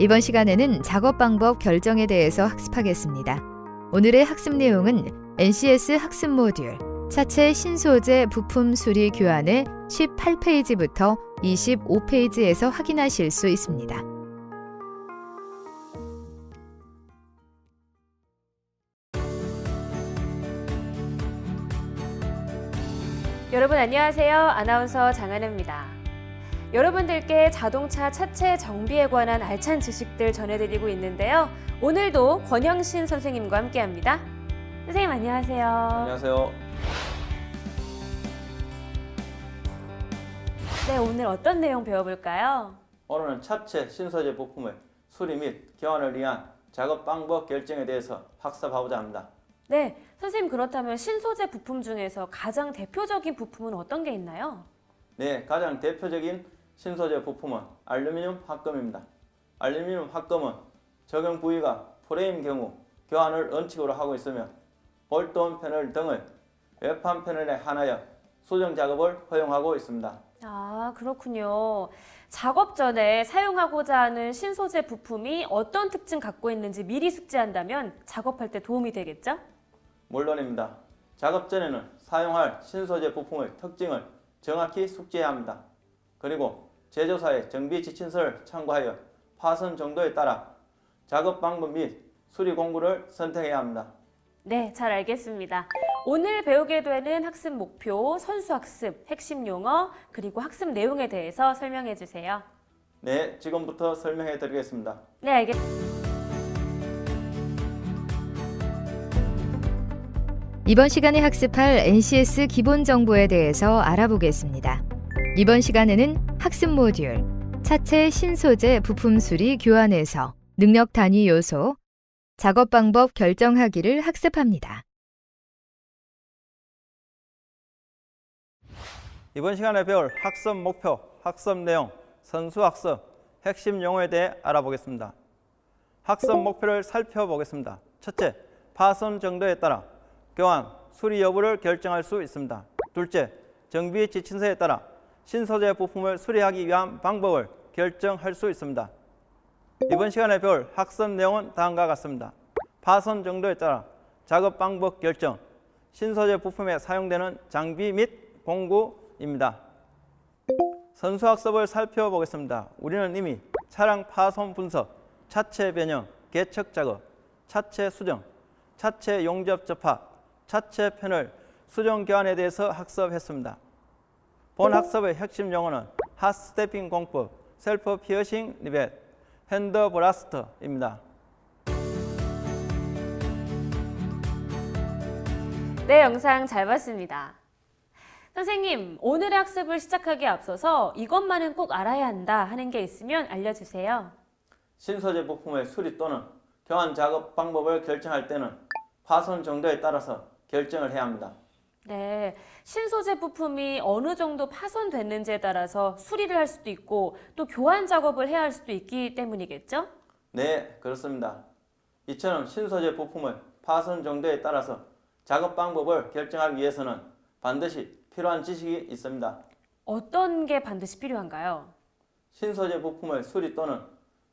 이번 시간에는 작업 방법 결정에 대해서 학습하겠습니다. 오늘의 학습 내용은 NCS 학습 모듈 차체 신소재 부품 수리 교환의 18페이지부터 25페이지에서 확인하실 수 있습니다. 여러분 안녕하세요. 아나운서 장하나입니다. 여러분들께 자동차 차체 정비에 관한 알찬 지식들 전해드리고 있는데요. 오늘도 권영신 선생님과 함께합니다. 선생님 안녕하세요. 안녕하세요. 네, 오늘 어떤 내용 배워볼까요? 오늘은 차체 신소재 부품의 수리 및 교환을 위한 작업 방법 결정에 대해서 학습하고자 합니다. 네, 선생님 그렇다면 신소재 부품 중에서 가장 대표적인 부품은 어떤 게 있나요? 네, 가장 대표적인 신소재 부품은 알루미늄 합금입니다. 알루미늄 합금은 적용 부위가 프레임 경우 교환을 원칙으로 하고 있으며 볼트온 패널 등을 외판 패널에 한하여 수정 작업을 허용하고 있습니다. 아, 그렇군요. 작업 전에 사용하고자 하는 신소재 부품이 어떤 특징 갖고 있는지 미리 숙지한다면 작업할 때 도움이 되겠죠? 물론입니다. 작업 전에는 사용할 신소재 부품의 특징을 정확히 숙지해야 합니다. 그리고 제조사의 정비 지침서를 참고하여 파손 정도에 따라 작업 방법 및 수리 공구를 선택해야 합니다. 네, 잘 알겠습니다. 오늘 배우게 되는 학습 목표, 선수 학습, 핵심 용어, 그리고 학습 내용에 대해서 설명해 주세요. 네, 지금부터 설명해 드리겠습니다. 네, 알겠습니다. 이번 시간에 학습할 NCS 기본 정보에 대해서 알아보겠습니다. 이번 시간에는 학습 모듈 차체 신소재 부품 수리 교환에서 능력 단위 요소 작업 방법 결정하기를 학습합니다. 이번 시간에 배울 학습 목표, 학습 내용, 선수 학습, 핵심 용어에 대해 알아보겠습니다. 학습 목표를 살펴보겠습니다. 첫째, 파손 정도에 따라 교환, 수리 여부를 결정할 수 있습니다. 둘째, 정비 지침서에 따라 신소재 부품을 수리하기 위한 방법을 결정할 수 있습니다. 이번 시간에 배울 학습 내용은 다음과 같습니다. 파손 정도에 따라 작업 방법 결정, 신소재 부품에 사용되는 장비 및 공구입니다. 선수 학습을 살펴보겠습니다. 우리는 이미 차량 파손 분석, 차체 변형, 개척 작업, 차체 수정, 차체 용접 접합, 차체 패널 수정 교환에 대해서 학습했습니다. 본 학습의 핵심 용어는 핫 스태핑 공법, 셀프 피어싱 리벳, 핸더 브라스터입니다. 네, 영상 잘 봤습니다. 선생님, 오늘의 학습을 시작하기에 앞서서 이것만은 꼭 알아야 한다 하는 게 있으면 알려주세요. 신소재 부품의 수리 또는 교환 작업 방법을 결정할 때는 파손 정도에 따라서 결정을 해야 합니다. 네, 신소재 부품이 어느 정도 파손됐는지에 따라서 수리를 할 수도 있고 또 교환 작업을 해야 할 수도 있기 때문이겠죠? 네, 그렇습니다. 이처럼 신소재 부품의 파손 정도에 따라서 작업 방법을 결정하기 위해서는 반드시 필요한 지식이 있습니다. 어떤 게 반드시 필요한가요? 신소재 부품의 수리 또는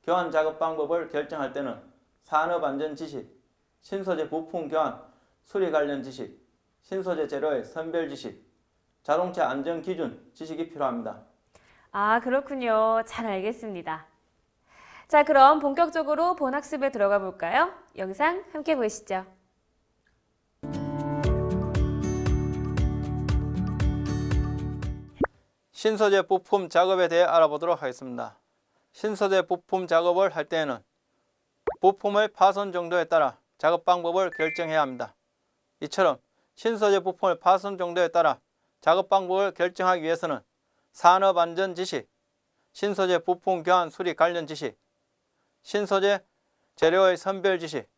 교환 작업 방법을 결정할 때는 산업 안전 지식, 신소재 부품 교환 수리 관련 지식, 신소재 재료의 선별 지식, 자동차 안전 기준 지식이 필요합니다. 아, 그렇군요. 잘 알겠습니다. 자, 그럼 본격적으로 본 학습에 들어가 볼까요? 영상 함께 보시죠. 신소재 부품 작업에 대해 알아보도록 하겠습니다. 신소재 부품 작업을 할 때에는 부품의 파손 정도에 따라 작업 방법을 결정해야 합니다. 이처럼 신소재 부품의 파손 정도에 따라 작업 방법을 결정하기 위해서는 산업 안전 지식, 신소재 부품 교환 수리 관련 지식, 신소재 재료의 선별 지식,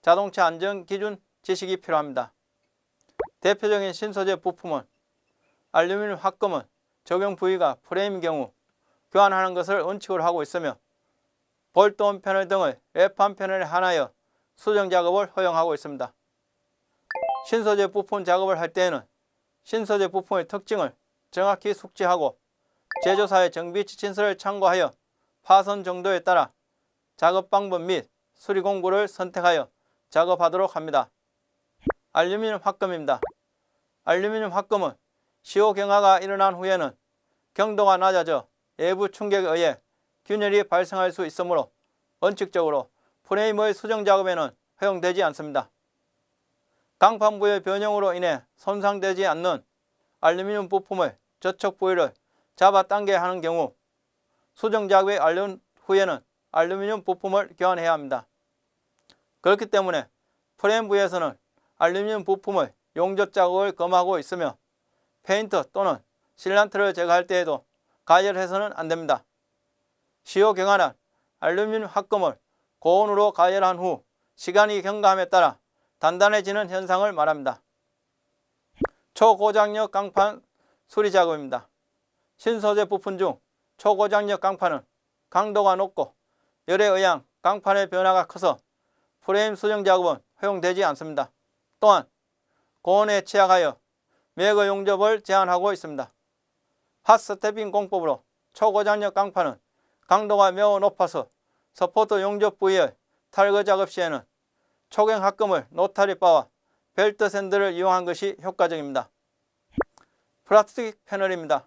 자동차 안전 기준 지식이 필요합니다. 대표적인 신소재 부품은 알루미늄 합금은 적용 부위가 프레임 경우 교환하는 것을 원칙으로 하고 있으며 볼트온 패널 등을 외판 패널에 한하여 수정 작업을 허용하고 있습니다. 신소재 부품 작업을 할 때에는 신소재 부품의 특징을 정확히 숙지하고 제조사의 정비 지침서를 참고하여 파손 정도에 따라 작업 방법 및 수리 공구를 선택하여 작업하도록 합니다. 알루미늄 합금입니다. 알루미늄 합금은 시호 경화가 일어난 후에는 경도가 낮아져 외부 충격에 의해 균열이 발생할 수 있으므로 원칙적으로 프레임의 수정 작업에는 허용되지 않습니다. 강판부의 변형으로 인해 손상되지 않는 알루미늄 부품을 저촉 부위를 잡아당겨야 하는 경우 수정 작업이 완료 후에는 알루미늄 부품을 교환해야 합니다. 그렇기 때문에 프레임 부에서는 알루미늄 부품을 용접 작업을 검하고 있으며 페인트 또는 실란트를 제거할 때에도 가열해서는 안 됩니다. 시효 경화는 알루미늄 합금을 고온으로 가열한 후 시간이 경과함에 따라 단단해지는 현상을 말합니다. 초고장력 강판 수리 작업입니다. 신소재 부품 중 초고장력 강판은 강도가 높고 열에 의한 강판의 변화가 커서 프레임 수정 작업은 허용되지 않습니다. 또한 고온에 취약하여 매거 용접을 제한하고 있습니다. 핫스태핑 공법으로 초고장력 강판은 강도가 매우 높아서 서포트 용접 부위의 탈거 작업 시에는 초경 합금을 노타리 바와 벨트 샌드를 이용한 것이 효과적입니다. 플라스틱 패널입니다.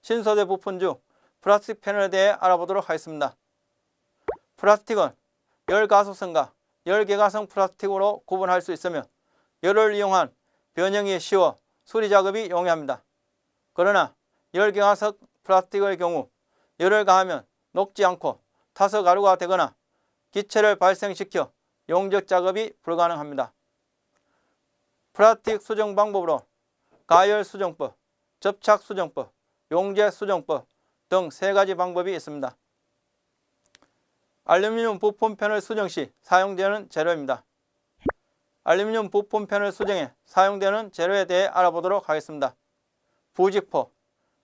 신소재 부품 중 플라스틱 패널에 대해 알아보도록 하겠습니다. 플라스틱은 열가속성과 열개가성 플라스틱으로 구분할 수 있으며 열을 이용한 변형이 쉬워 수리 작업이 용이합니다. 그러나 열개가석 플라스틱의 경우 열을 가하면 녹지 않고 타서 가루가 되거나 기체를 발생시켜 용접 작업이 불가능합니다. 플라스틱 수정 방법으로 가열 수정법, 접착 수정법, 용재 수정법 등 세 가지 방법이 있습니다. 알루미늄 부품 패널 수정 시 사용되는 재료입니다. 알루미늄 부품 패널 수정에 사용되는 재료에 대해 알아보도록 하겠습니다. 부직포,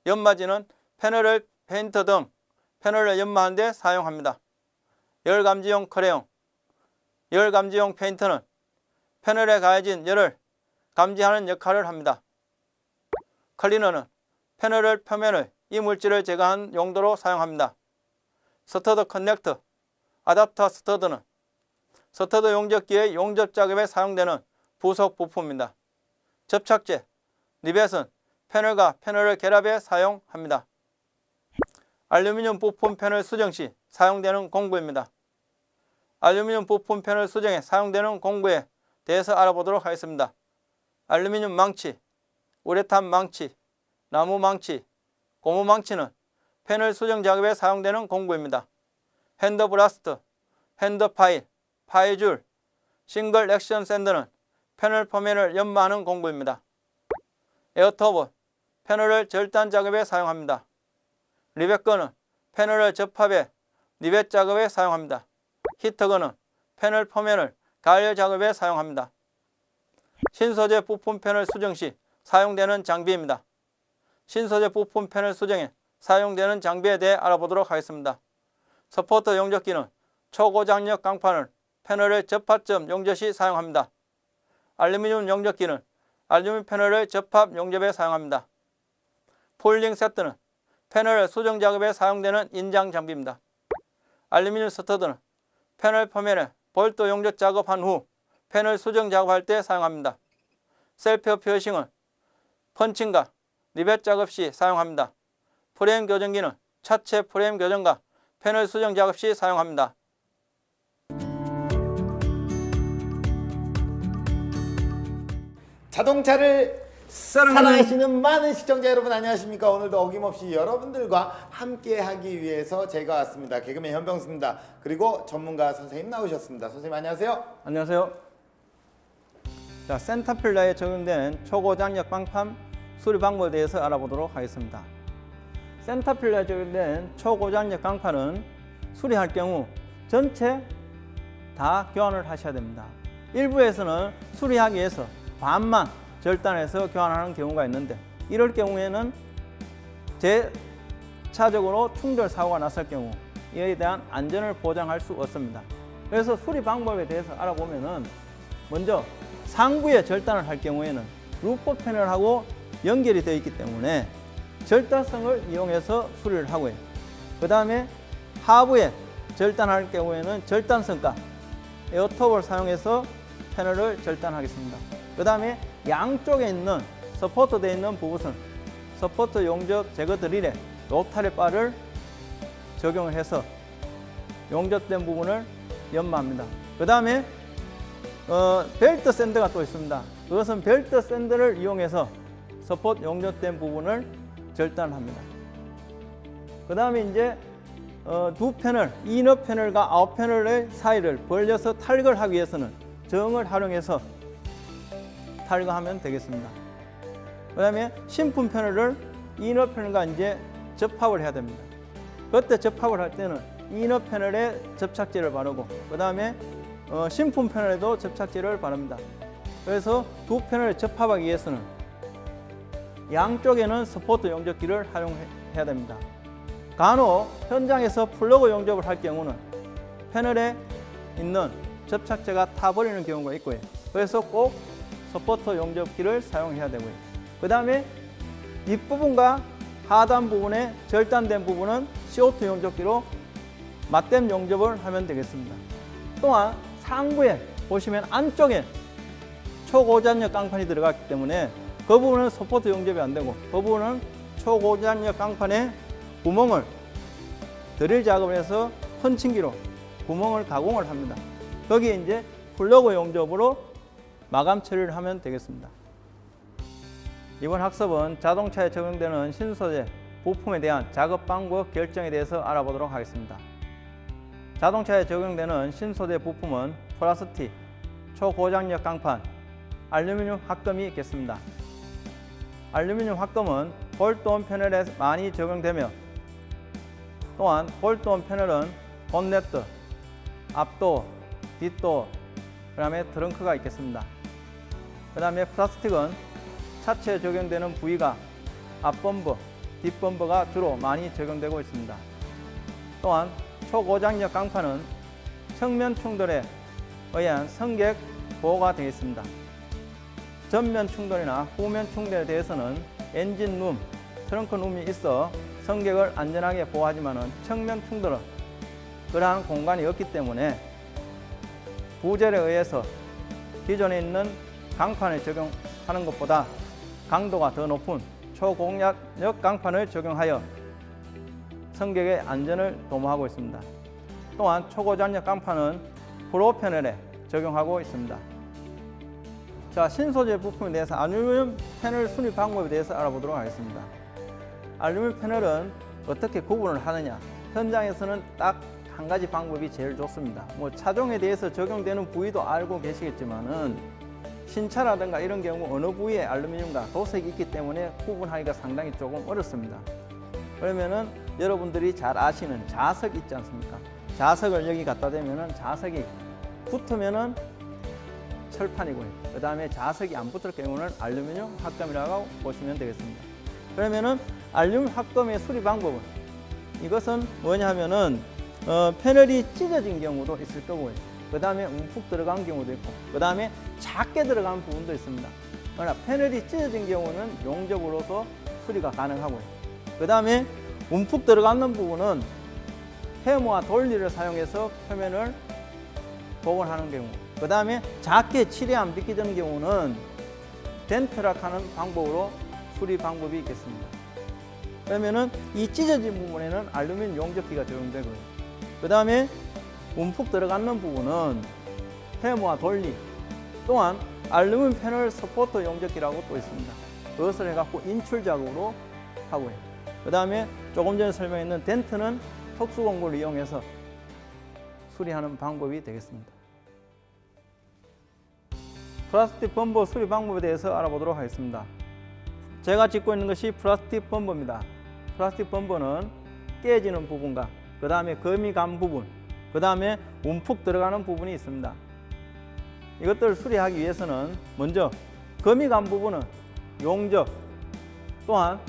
연마지는 패널을 페인트 등 패널을 연마하는 데 사용합니다. 열감지용 크레용, 열 감지용 페인트는 패널에 가해진 열을 감지하는 역할을 합니다. 클리너는 패널을 표면을 이물질을 제거하는 용도로 사용합니다. 스터드 커넥터, 아답터 스터드는 스터드 용접기의 용접 작업에 사용되는 부속 부품입니다. 접착제, 리벳은 패널과 패널을 결합해 사용합니다. 알루미늄 부품 패널 수정 시 사용되는 공구입니다. 알루미늄 부품 패널 수정에 사용되는 공구에 대해서 알아보도록 하겠습니다. 알루미늄 망치, 우레탄 망치, 나무 망치, 고무 망치는 패널 수정 작업에 사용되는 공구입니다. 핸드 브라스트, 핸드 파일, 파이줄, 싱글 액션 샌드는 패널 표면을 연마하는 공구입니다. 에어터브, 패널을 절단 작업에 사용합니다. 리벳건은 패널을 접합해 리벳 작업에 사용합니다. 히터건은 패널 표면을 가열 작업에 사용합니다. 신소재 부품 패널 수정 시 사용되는 장비입니다. 신소재 부품 패널 수정에 사용되는 장비에 대해 알아보도록 하겠습니다. 서포터 용접기는 초고장력 강판을 패널의 접합점 용접 시 사용합니다. 알루미늄 용접기는 알루미늄 패널의 접합 용접에 사용합니다. 폴링 세트는 패널 수정 작업에 사용되는 인장 장비입니다. 알루미늄 스터드는 패널 표면에 볼트 용접 작업한 후 패널 수정 작업할 때 사용합니다. 셀프 피어싱은 펀칭과 리벳 작업 시 사용합니다. 프레임 교정기는 차체 프레임 교정과 패널 수정 작업 시 사용합니다. 자동차를 사랑하시는 많은 시청자 여러분 안녕하십니까 오늘도 어김없이 여러분들과 함께 하기 위해서 제가 왔습니다 개그맨 현병수입니다 그리고 전문가 선생님 나오셨습니다 선생님 안녕하세요 안녕하세요. 자, 센터필러에 적용되는 초고장력 방판 수리 방법에 대해서 알아보도록 하겠습니다. 센터필러에 적용된 초고장력 강판은 수리할 경우 전체 다 교환을 하셔야 됩니다. 일부에서는 수리하기 위해서 반만 절단해서 교환하는 경우가 있는데 이럴 경우에는 재차적으로 충돌 사고가 났을 경우 이에 대한 안전을 보장할 수 없습니다. 그래서 수리 방법에 대해서 알아보면은 먼저 상부에 절단을 할 경우에는 루프 패널하고 연결이 되어 있기 때문에 절단성을 이용해서 수리를 하고요. 그 다음에 하부에 절단할 경우에는 절단성가 에어톱을 사용해서 패널을 절단하겠습니다. 그 다음에 양쪽에 있는 서포트 되어 있는 부분은 서포트 용접 제거 드릴에 로타리 바를 적용을 해서 용접된 부분을 연마합니다. 그 다음에 어, 벨트 샌드가 또 있습니다. 그것은 벨트 샌드를 이용해서 서포트 용접된 부분을 절단합니다. 그 다음에 이제 어, 두 패널, 이너 패널과 아웃 패널의 사이를 벌려서 탈거를 하기 위해서는 정을 활용해서 탈거하면 되겠습니다. 그 다음에 신품 패널을 이너 패널과 이제 접합을 해야 됩니다. 그때 접합을 할 때는 이너 패널에 접착제를 바르고 그 다음에 어, 신품 패널에도 접착제를 바릅니다. 그래서 두 패널을 접합하기 위해서는 양쪽에는 스포트 용접기를 활용해야 됩니다. 간혹 현장에서 플러그 용접을 할 경우는 패널에 있는 접착제가 타버리는 경우가 있고요. 그래서 꼭 서포터 용접기를 사용해야 되고요. 그 다음에 뒷부분과 하단 부분에 절단된 부분은 CO2 용접기로 맞댐 용접을 하면 되겠습니다. 또한 상부에 보시면 안쪽에 초고장력 깡판이 들어갔기 때문에 그 부분은 서포트 용접이 안 되고 그 부분은 초고장력 깡판에 구멍을 드릴 작업을 해서 펀칭기로 구멍을 가공을 합니다. 거기에 이제 플러그 용접으로 마감 처리를 하면 되겠습니다. 이번 학습은 자동차에 적용되는 신소재 부품에 대한 작업 방법 결정에 대해서 알아보도록 하겠습니다. 자동차에 적용되는 신소재 부품은 플라스틱, 초고장력 강판, 알루미늄 합금이 있겠습니다. 알루미늄 합금은 볼트온 패널에 많이 적용되며 또한 볼트온 패널은 본네트, 앞도, 뒷도, 그 다음에 트렁크가 있겠습니다. 그 다음에 플라스틱은 차체에 적용되는 부위가 앞범버, 뒷범버가 주로 많이 적용되고 있습니다. 또한 초고장력 강판은 측면 충돌에 의한 승객 보호가 되어 있습니다. 전면 충돌이나 후면 충돌에 대해서는 엔진 룸, 트렁크 룸이 있어 승객을 안전하게 보호하지만 측면 충돌은 그러한 공간이 없기 때문에 부절에 의해서 기존에 있는 강판을 적용하는 것보다 강도가 더 높은 초공략력 강판을 적용하여 승객의 안전을 도모하고 있습니다. 또한 초고장력 강판은 프로 패널에 적용하고 있습니다. 자, 신소재 부품에 대해서 알루미늄 패널 수립 방법에 대해서 알아보도록 하겠습니다. 알루미늄 패널은 어떻게 구분을 하느냐? 현장에서는 딱 한 가지 방법이 제일 좋습니다. 뭐 차종에 대해서 적용되는 부위도 알고 계시겠지만은 신차라든가 이런 경우 어느 부위에 알루미늄과 도색이 있기 때문에 구분하기가 상당히 조금 어렵습니다. 그러면은 여러분들이 잘 아시는 자석 있지 않습니까? 자석을 여기 갖다 대면은 자석이 붙으면은 철판이고요. 그 다음에 자석이 안 붙을 경우는 알루미늄 합금이라고 보시면 되겠습니다. 그러면은 알루미늄 합금의 수리 방법은 이것은 뭐냐 하면은 어, 패널이 찢어진 경우도 있을 거고요. 그 다음에 움푹 들어간 경우도 있고, 그 다음에 작게 들어간 부분도 있습니다. 그러나 패널이 찢어진 경우는 용접으로서 수리가 가능하고요. 그 다음에 움푹 들어가는 부분은 해머와 돌리를 사용해서 표면을 복원하는 경우, 그 다음에 작게 칠이 안 비껴지는 경우는 덴트락하는 방법으로 수리 방법이 있겠습니다. 그러면은 이 찢어진 부분에는 알루미늄 용접기가 적용되고요. 그 다음에 움푹 들어가는 부분은 해머와 돌리 또한 알루미늄 패널 서포터 용접기라고 또 있습니다. 그것을 해갖고 인출 작업으로 하고요. 그 다음에 조금 전에 설명했는 덴트는 특수 공구를 이용해서 수리하는 방법이 되겠습니다. 플라스틱 범버 수리 방법에 대해서 알아보도록 하겠습니다. 제가 짚고 있는 것이 플라스틱 범버입니다. 플라스틱 범버는 깨지는 부분과 그 다음에 거미 간 부분, 그 다음에 움푹 들어가는 부분이 있습니다. 이것들을 수리하기 위해서는 먼저 거미 간 부분은 용접, 또한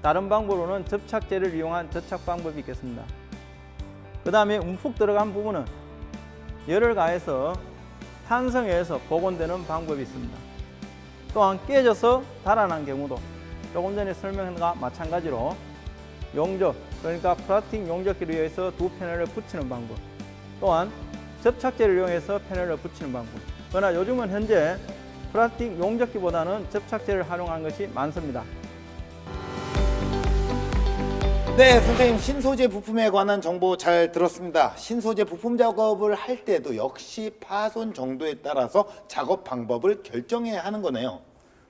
다른 방법으로는 접착제를 이용한 접착 방법이 있겠습니다. 그 다음에 움푹 들어간 부분은 열을 가해서 탄성해서 복원되는 방법이 있습니다. 또한 깨져서 달아난 경우도 조금 전에 설명한 것과 마찬가지로 용접, 그러니까 플라스틱 용접기를 위해서 두 패널을 붙이는 방법, 또한 접착제를 이용해서 패널을 붙이는 방법. 그러나 요즘은 현재 플라스틱 용접기보다는 접착제를 활용하는 것이 많습니다. 네, 선생님 신소재 부품에 관한 정보 잘 들었습니다. 신소재 부품 작업을 할 때도 역시 파손 정도에 따라서 작업 방법을 결정해야 하는 거네요.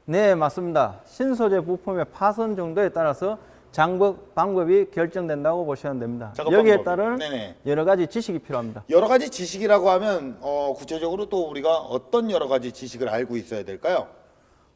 네, 맞습니다. 신소재 부품의 파손 정도에 따라서 장법 방법이 결정된다고 보시면 됩니다. 작업 여기에 방법이. 따른 네네. 여러 가지 지식이 필요합니다. 여러 가지 지식이라고 하면 어, 구체적으로 또 우리가 어떤 여러 가지 지식을 알고 있어야 될까요?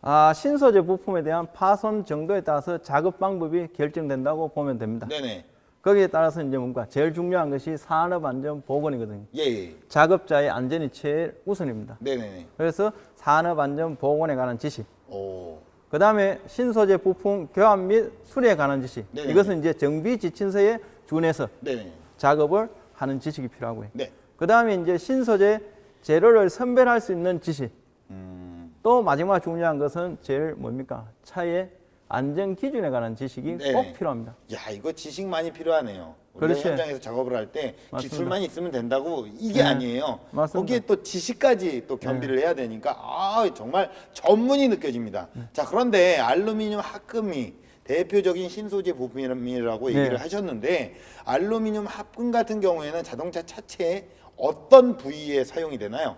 아, 신소재 부품에 대한 파손 정도에 따라서 작업 방법이 결정된다고 보면 됩니다. 네네. 거기에 따라서 이제 뭔가 제일 중요한 것이 산업 안전 보건이거든요. 예, 예. 작업자의 안전이 제일 우선입니다. 네네네. 그래서 산업 안전 보건에 관한 지식. 오. 그 다음에 신소재 부품 교환 및 수리에 관한 지식. 네네. 이것은 이제 정비 지침서에 준해서 네네. 작업을 하는 지식이 필요하고요. 네. 그 다음에 이제 신소재 재료를 선별할 수 있는 지식. 음. 또 마지막 중요한 것은 제일 뭡니까? 차의 안전 기준에 관한 지식이 네네. 꼭 필요합니다. 야, 이거 지식 많이 필요하네요. 우리가 그렇지. 현장에서 작업을 할 때. 기술만 있으면 된다고 이게 네. 아니에요. 맞습니다. 네. 거기에 또 지식까지 또 겸비를 해야 되니까 아, 정말 전문이 느껴집니다. 네. 자, 그런데 알루미늄 합금이 대표적인 신소재 부품이라고 얘기를 네. 하셨는데 알루미늄 합금 같은 경우에는 자동차 차체에 어떤 부위에 사용이 되나요?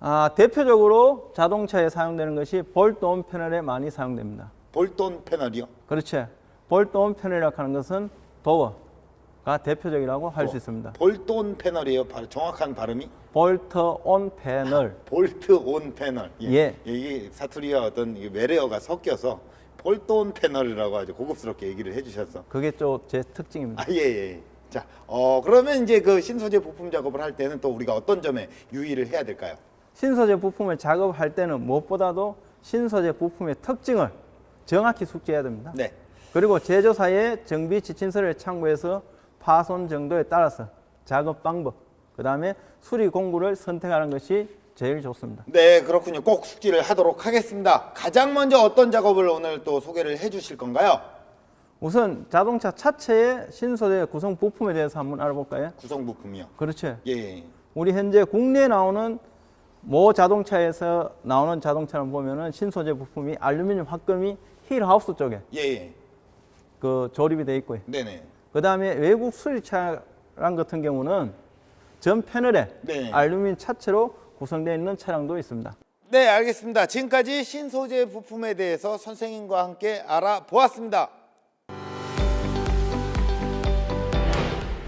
아, 대표적으로 자동차에 사용되는 것이 볼트온 패널에 많이 사용됩니다. 볼돈 패널이요. 그렇지. 볼트온 패널이라고 하는 것은 도어 가 대표적이라고 할 수 있습니다. 볼돈 패널이에요. 바- 정확한 발음이 볼트 온 패널. 볼트 온 패널. 예. 이게 사투리와 어떤 외래어가 섞여서 볼트 온 패널이라고 아주 고급스럽게 얘기를 해주셔서. 그게 좀 제 특징입니다. 아, 예, 예. 자, 어, 그러면 이제 그 신소재 부품 작업을 할 때는 또 우리가 어떤 점에 유의를 해야 될까요? 신소재 부품을 작업할 때는 무엇보다도 신소재 부품의 특징을 정확히 숙지해야 됩니다. 네. 그리고 제조사의 정비 지침서를 참고해서 파손 정도에 따라서 작업 방법, 그 다음에 수리 공구를 선택하는 것이 제일 좋습니다. 네, 그렇군요. 꼭 숙지를 하도록 하겠습니다. 가장 먼저 어떤 작업을 오늘 또 소개를 해 주실 건가요? 우선 자동차 차체의 신소재 구성 부품에 대해서 한번 알아볼까요? 구성 부품이요. 그렇죠. 예, 예. 우리 현재 국내에 나오는 모 자동차에서 나오는 자동차를 보면은 신소재 부품이 알루미늄 합금이 힐하우스 쪽에 예, 예. 그 조립이 돼 있고요. 네네. 그 다음에 외국 수입 차량 같은 경우는 전 패널에 네. 알루미늄 차체로 구성되어 있는 차량도 있습니다. 네, 알겠습니다. 지금까지 신소재 부품에 대해서 선생님과 함께 알아보았습니다.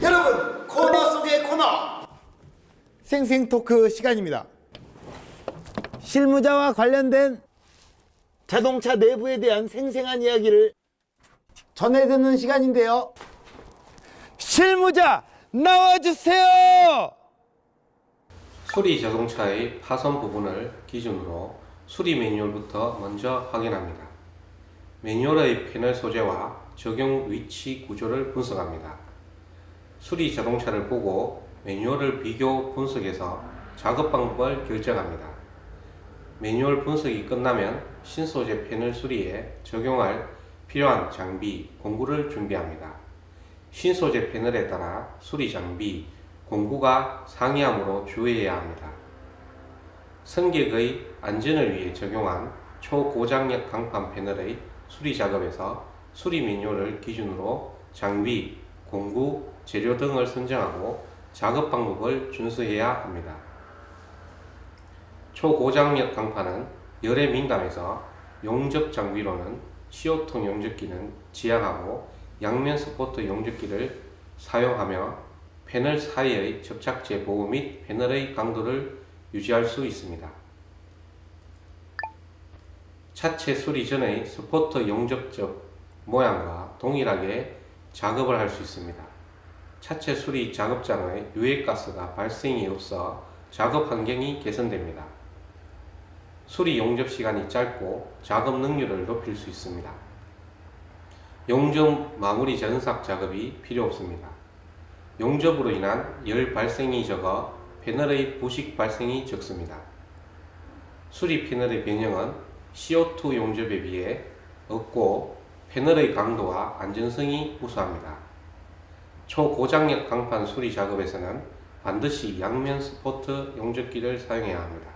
여러분, 코너 속의 코너! 생생 토크 시간입니다. 실무자와 관련된 자동차 내부에 대한 생생한 이야기를 전해 듣는 시간인데요. 실무자 나와주세요! 수리 자동차의 파손 부분을 기준으로 수리 매뉴얼부터 먼저 확인합니다. 매뉴얼의 패널 소재와 적용 위치 구조를 분석합니다. 수리 자동차를 보고 매뉴얼을 비교 분석해서 작업 방법을 결정합니다. 매뉴얼 분석이 끝나면 신소재 패널 수리에 적용할 필요한 장비, 공구를 준비합니다. 신소재 패널에 따라 수리 장비, 공구가 상이함으로 주의해야 합니다. 승객의 안전을 위해 적용한 초고장력 강판 패널의 수리 작업에서 수리 매뉴얼을 기준으로 장비, 공구, 재료 등을 선정하고 작업 방법을 준수해야 합니다. 초고장력 강판은 열에 민감해서 용접 장비로는 CO2 용접기는 지양하고 양면 스포트 용접기를 사용하며 패널 사이의 접착제 보호 및 패널의 강도를 유지할 수 있습니다. 차체 수리 전의 스포트 용접적 모양과 동일하게 작업을 할 수 있습니다. 차체 수리 작업장의 유해가스가 발생이 없어 작업 환경이 개선됩니다. 수리 용접 시간이 짧고 작업 능률을 높일 수 있습니다. 용접 마무리 전삭 작업이 필요 없습니다. 용접으로 인한 열 발생이 적어 패널의 부식 발생이 적습니다. 수리 패널의 변형은 CO2 용접에 비해 없고 패널의 강도와 안전성이 우수합니다. 초고장력 강판 수리 작업에서는 반드시 양면 스포트 용접기를 사용해야 합니다.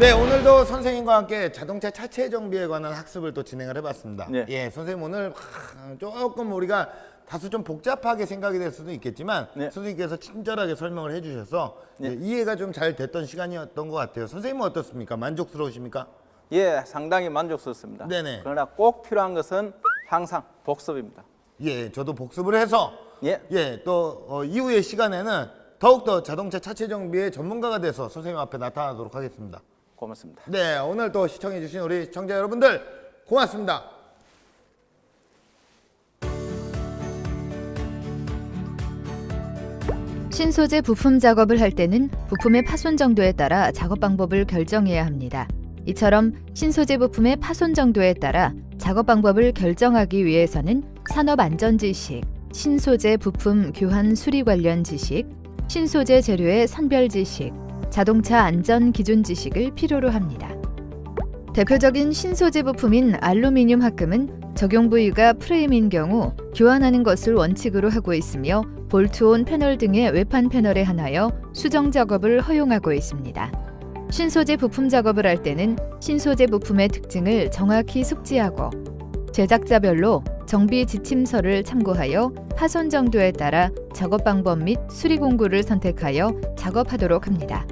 네, 오늘도 선생님과 함께 자동차 차체 정비에 관한 학습을 또 진행을 해봤습니다. 네. 예, 선생님 오늘 하, 조금 우리가 다소 좀 복잡하게 생각이 될 수도 있겠지만 네. 선생님께서 친절하게 설명을 해주셔서 네. 예, 이해가 좀 잘 됐던 시간이었던 것 같아요. 선생님은 어떻습니까? 만족스러우십니까? 예, 상당히 만족스럽습니다. 네네. 그러나 꼭 필요한 것은 항상 복습입니다. 예, 저도 복습을 해서 예. 예, 또 어, 이후의 시간에는 더욱더 자동차 차체 정비의 전문가가 돼서 선생님 앞에 나타나도록 하겠습니다. 고맙습니다. 네, 오늘 또 시청해주신 우리 시청자 여러분들 고맙습니다. 신소재 부품 작업을 할 때는 부품의 파손 정도에 따라 작업 방법을 결정해야 합니다. 이처럼 신소재 부품의 파손 정도에 따라 작업 방법을 결정하기 위해서는 산업 안전 지식, 신소재 부품 교환 수리 관련 지식, 신소재 재료의 선별 지식, 자동차 안전 기준 지식을 필요로 합니다. 대표적인 신소재 부품인 알루미늄 합금은 적용 부위가 프레임인 경우 교환하는 것을 원칙으로 하고 있으며 볼트온 패널 등의 외판 패널에 한하여 수정 작업을 허용하고 있습니다. 신소재 부품 작업을 할 때는 신소재 부품의 특징을 정확히 숙지하고 제작자별로 정비 지침서를 참고하여 파손 정도에 따라 작업 방법 및 수리 공구를 선택하여 작업하도록 합니다.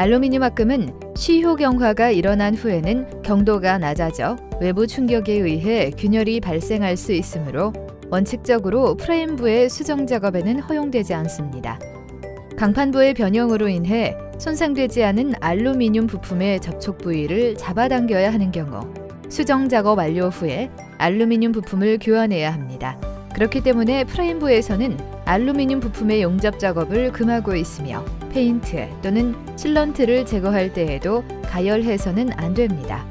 알루미늄 합금은 시효경화가 일어난 후에는 경도가 낮아져 외부 충격에 의해 균열이 발생할 수 있으므로 원칙적으로 프레임부의 수정 작업에는 허용되지 않습니다. 강판부의 변형으로 인해 손상되지 않은 알루미늄 부품의 접촉 부위를 잡아당겨야 하는 경우 수정 작업 완료 후에 알루미늄 부품을 교환해야 합니다. 그렇기 때문에 프레임부에서는 알루미늄 부품의 용접 작업을 금하고 있으며 페인트 또는 실런트를 제거할 때에도 가열해서는 안 됩니다.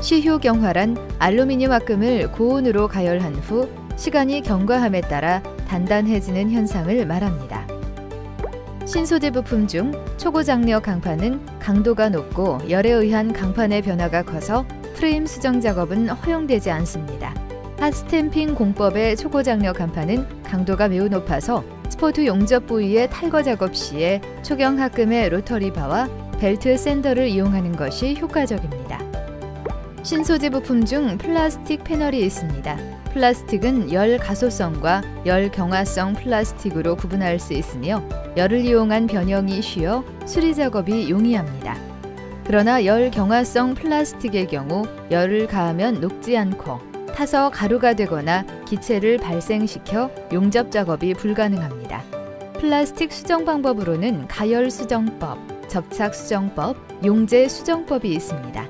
시효 경화란 알루미늄 합금을 고온으로 가열한 후 시간이 경과함에 따라 단단해지는 현상을 말합니다. 신소재 부품 중 초고장력 강판은 강도가 높고 열에 의한 강판의 변화가 커서 프레임 수정 작업은 허용되지 않습니다. 핫스탬핑 공법의 초고장력 강판은 강도가 매우 높아서 스포트 용접 부위의 탈거 작업 시에 초경 합금의 로터리 바와 벨트 샌더를 이용하는 것이 효과적입니다. 신소재 부품 중 플라스틱 패널이 있습니다. 플라스틱은 열 가소성과 열 경화성 플라스틱으로 구분할 수 있으며 열을 이용한 변형이 쉬워 수리 작업이 용이합니다. 그러나 열 경화성 플라스틱의 경우 열을 가하면 녹지 않고 타서 가루가 되거나 기체를 발생시켜 용접 작업이 불가능합니다. 플라스틱 수정 방법으로는 가열 수정법, 접착 수정법, 용재 수정법이 있습니다.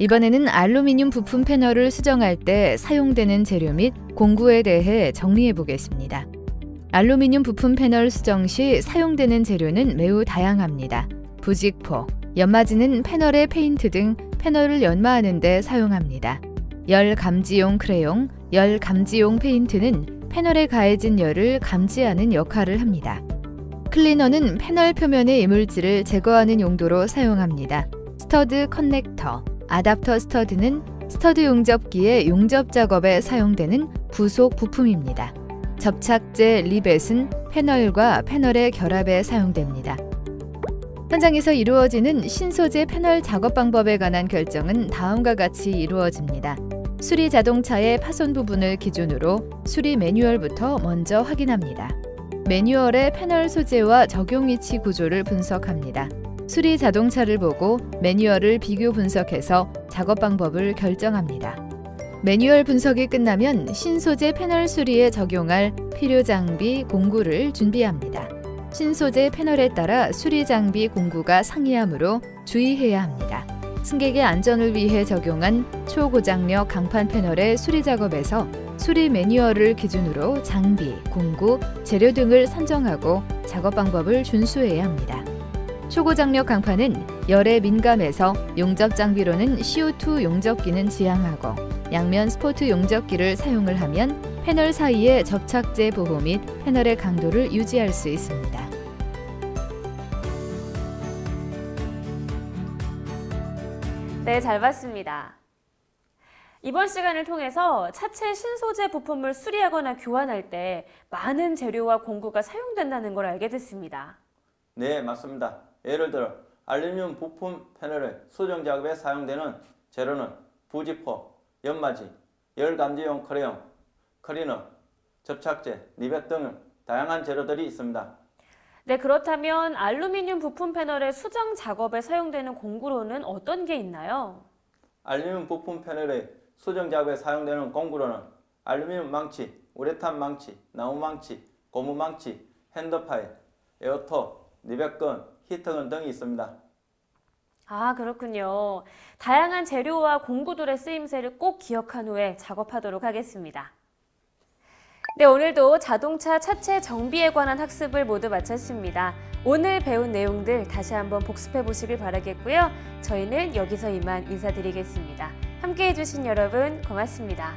이번에는 알루미늄 부품 패널을 수정할 때 사용되는 재료 및 공구에 대해 정리해 보겠습니다. 알루미늄 부품 패널 수정 시 사용되는 재료는 매우 다양합니다. 부직포, 연마지는 패널의 페인트 등 패널을 연마하는 데 사용합니다. 열 감지용 크레용, 열 감지용 페인트는 패널에 가해진 열을 감지하는 역할을 합니다. 클리너는 패널 표면의 이물질을 제거하는 용도로 사용합니다. 스터드 커넥터, 아답터 스터드는 스터드 용접기의 용접 작업에 사용되는 부속 부품입니다. 접착제 리벳은 패널과 패널의 결합에 사용됩니다. 현장에서 이루어지는 신소재 패널 작업 방법에 관한 결정은 다음과 같이 이루어집니다. 수리 자동차의 파손 부분을 기준으로 수리 매뉴얼부터 먼저 확인합니다. 매뉴얼의 패널 소재와 적용 위치 구조를 분석합니다. 수리 자동차를 보고 매뉴얼을 비교 분석해서 작업 방법을 결정합니다. 매뉴얼 분석이 끝나면 신소재 패널 수리에 적용할 필요 장비, 공구를 준비합니다. 신소재 패널에 따라 수리 장비 공구가 상이하므로 주의해야 합니다. 승객의 안전을 위해 적용한 초고장력 강판 패널의 수리 작업에서 수리 매뉴얼을 기준으로 장비, 공구, 재료 등을 선정하고 작업 방법을 준수해야 합니다. 초고장력 강판은 열에 민감해서 용접 장비로는 CO2 용접기는 지향하고 양면 스포트 용접기를 사용을 하면 패널 사이의 접착제 보호 및 패널의 강도를 유지할 수 있습니다. 네, 잘 봤습니다. 이번 시간을 통해서 차체 신소재 부품을 수리하거나 교환할 때 많은 재료와 공구가 사용된다는 걸 알게 됐습니다. 네, 맞습니다. 예를 들어 알루미늄 부품 패널의 수정 작업에 사용되는 재료는 부지포, 연마지, 열감지용 크레용, 클리너, 접착제, 리벳 등 다양한 재료들이 있습니다. 네, 그렇다면 알루미늄 부품 패널의 수정 작업에 사용되는 공구로는 어떤 게 있나요? 알루미늄 부품 패널의 수정 작업에 사용되는 공구로는 알루미늄 망치, 우레탄 망치, 나무 망치, 고무 망치, 핸드파일, 에어톱, 리벳건, 히터건 등이 있습니다. 아, 그렇군요. 다양한 재료와 공구들의 쓰임새를 꼭 기억한 후에 작업하도록 하겠습니다. 네, 오늘도 자동차 차체 정비에 관한 학습을 모두 마쳤습니다. 오늘 배운 내용들 다시 한번 복습해 보시길 바라겠고요. 저희는 여기서 이만 인사드리겠습니다. 함께 해주신 여러분 고맙습니다.